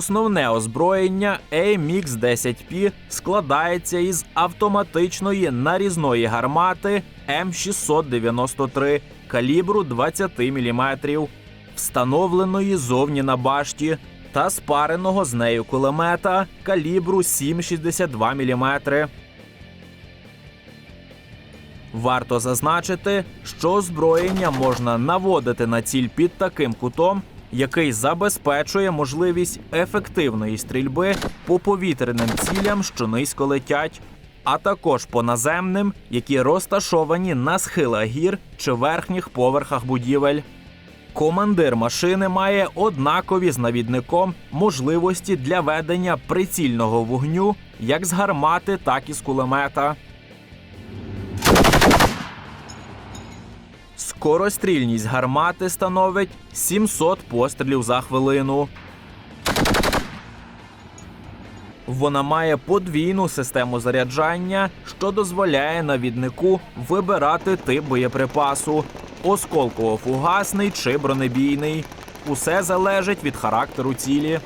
Основне озброєння AMX 10P складається із автоматичної нарізної гармати М693 калібру 20 мм, встановленої зовні на башті, та спареного з нею кулемета калібру 7,62 мм. Варто зазначити, що озброєння можна наводити на ціль під таким кутом, який забезпечує можливість ефективної стрільби по повітряним цілям, що низько летять, а також по наземним, які розташовані на схилах гір чи верхніх поверхах будівель. Командир машини має однакові з навідником можливості для ведення прицільного вогню як з гармати, так і з кулемета. Скорострільність гармати становить 700 пострілів за хвилину. Вона має подвійну систему заряджання, що дозволяє навіднику вибирати тип боєприпасу осколково-фугасний чи бронебійний. Усе залежить від характеру цілі.